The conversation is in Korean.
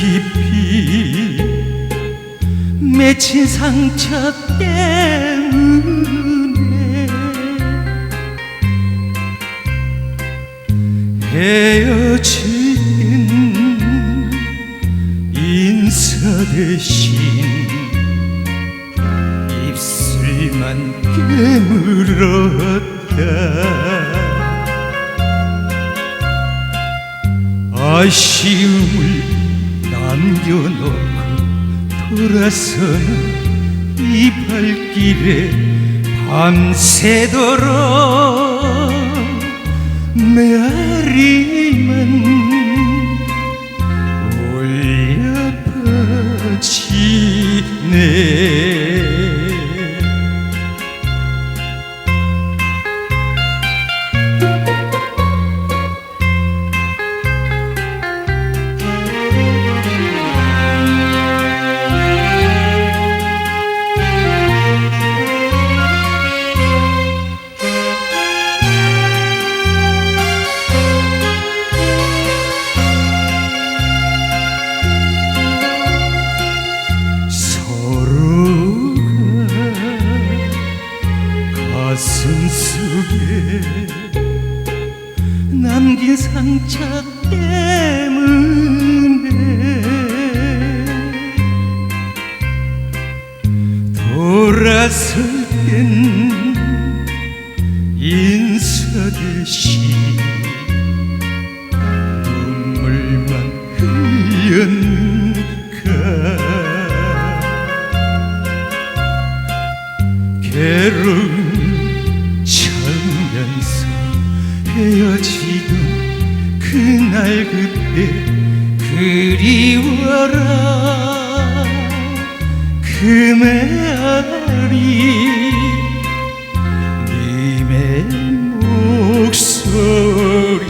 깊이 맺힌 상처 때문에 헤어진 인사 대신 입술만 깨물었다. 아쉬움을 남겨놓고 돌아서는 이 발길에 밤새도록 메아리만 남긴 상처 때문에 돌아설 땐 인사 대신 눈물만 흘렸는가 괴로움 참면서 헤어지던 그 날 그때 그리워라. 그 메아리 님의 목소리